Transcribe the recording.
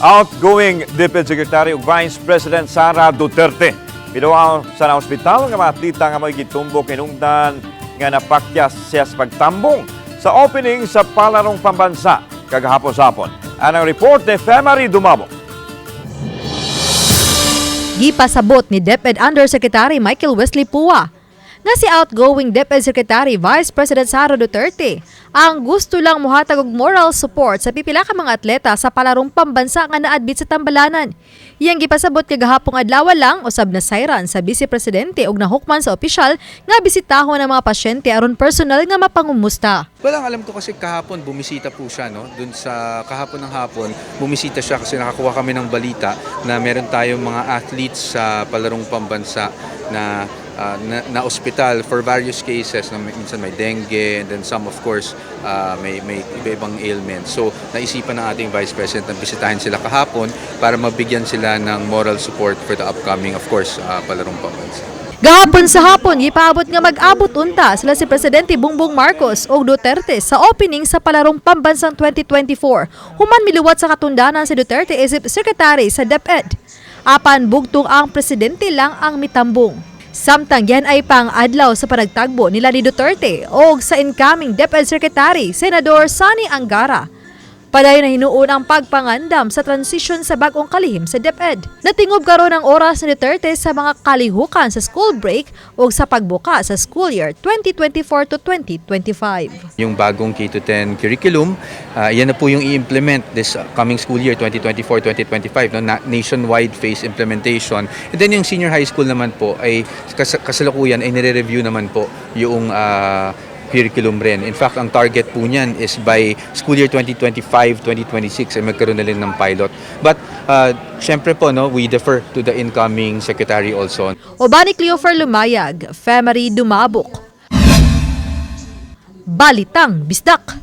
Outgoing DepEd Secretary ug Vice President Sara Duterte. Pinuaw sa na ospital nga matita nga may gitumbok kinungdan nga napakyas siya sa pagtambong sa opening sa palarong pambansa kagahapon-sapon. Anang report ni Femari Dumabo. Gipasabot ni DepEd Undersecretary Michael Wesley Pua nga si outgoing DepEd Secretary Vice President Sara Duterte ang gusto lang muhatag og moral support sa pipila ka mga atleta sa palarong pambansa nga naadbit sa tambalanan. Iyang gipasabot kagahapong adlaw lang usab na sayran sa Vice Presidente og nahukman sa opisyal nga bisitahon ang mga pasyente aron personal nga mapangumusta. Walang alam ko kasi kahapon bumisita po siya no dun sa kahapon ng hapon bumisita siya kasi nakakuha kami ng balita na meron tayong mga athletes sa palarong pambansa na ah, na, na ospital for various cases na minsan may dengue and then some of course ah, may may iba-ibang ailments. So naisipan ng ating Vice President na bisitahin sila kahapon para mabigyan sila ng moral support for the upcoming of course ah, palarong pambansa. Gahapon sa hapon, ipaabot nga mag-abot unta sila si Presidente Bongbong Marcos o Duterte sa opening sa palarong pambansang 2024. Human miliwat sa katundanan si Duterte isip Secretary sa DepEd. Apan bugtong ang presidente lang ang mitambong. Samtang yan ay pang adlaw sa panagtagbo nila ni Duterte o sa incoming DepEd Secretary, Senador Sani Angara. Padayon na hinuon ang pagpangandam sa transition sa bagong kalihim sa DepEd. Natingob karon ang oras ni Duterte sa mga kalihukan sa school break o sa pagbuka sa school year 2024 to 2025. Yung bagong K-10 curriculum, ah, yan na po yung i-implement this coming school year 2024-2025, no? na nationwide phase implementation. And then yung senior high school naman po ay kas- kasalukuyan ay nire-review naman po yung ah, curriculum rin. In fact, ang target po niyan is by school year 2025-2026 ay magkaroon na rin ng pilot. But uh, syempre po, no, we defer to the incoming secretary also. Obani Cleofer Lumayag, Femery Dumabok. Balitang Bisdak.